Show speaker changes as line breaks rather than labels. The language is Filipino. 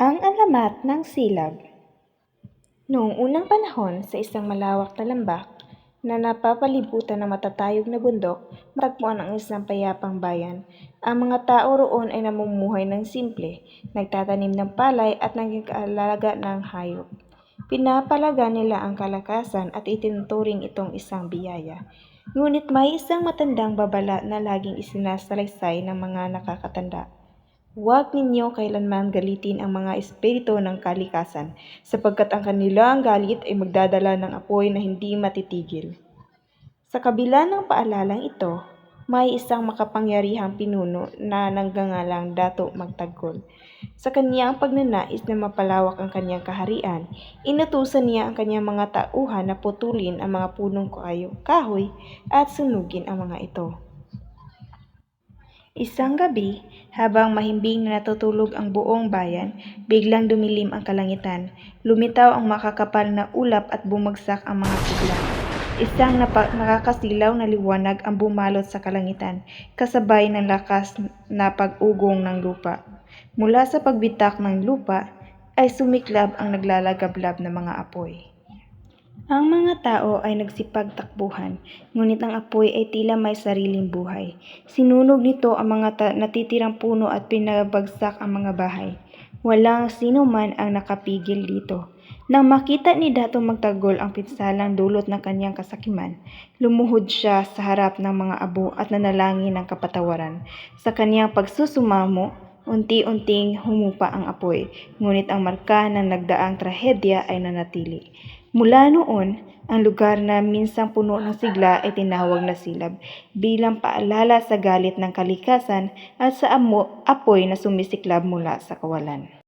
Ang alamat ng silab Noong unang panahon sa isang malawak na lambak na napapalibutan ng matatayog na bundok, matagpuan ang isang payapang bayan. Ang mga tao roon ay namumuhay ng simple, nagtatanim ng palay at nag-aalaga ng hayop. Pinapalaga nila ang kalakasan at itinuturing itong isang biyaya. Ngunit may isang matandang babala na laging isinasalaysay ng mga nakakatanda. Huwag ninyo kailanman galitin ang mga espiritu ng kalikasan, sapagkat ang kanilang galit ay magdadala ng apoy na hindi matitigil. Sa kabila ng paalalang ito, may isang makapangyarihang pinuno na nagngangalang Dato Magtanggol. Sa kanyang pagnanais na mapalawak ang kanyang kaharian, inutusan niya ang kanyang mga tauhan na putulin ang mga punong kayo, kahoy at sunugin ang mga ito. Isang gabi, habang mahimbing na natutulog ang buong bayan, biglang dumilim ang kalangitan. Lumitaw ang makakapal na ulap at bumagsak ang mga sigla. Isang nakakasilaw na liwanag ang bumalot sa kalangitan, kasabay ng lakas na pag-ugong ng lupa. Mula sa pagbitak ng lupa ay sumiklab ang naglalagablab na mga apoy. Ang mga tao ay nagsipagtakbuhan, ngunit ang apoy ay tila may sariling buhay. Sinunog nito ang mga natitirang puno at pinabagsak ang mga bahay. Walang sino man ang nakapigil dito. Nang makita ni Dato Magtagol ang pinsalang dulot ng kanyang kasakiman, lumuhod siya sa harap ng mga abo at nanalangin ng kapatawaran. Sa kanyang pagsusumamo, unti-unting humupa ang apoy, ngunit ang marka ng nagdaang trahedya ay nanatili. Mula noon, ang lugar na minsang puno ng sigla ay tinawag na silab bilang paalala sa galit ng kalikasan at sa amo, apoy na sumisiklab mula sa kawalan.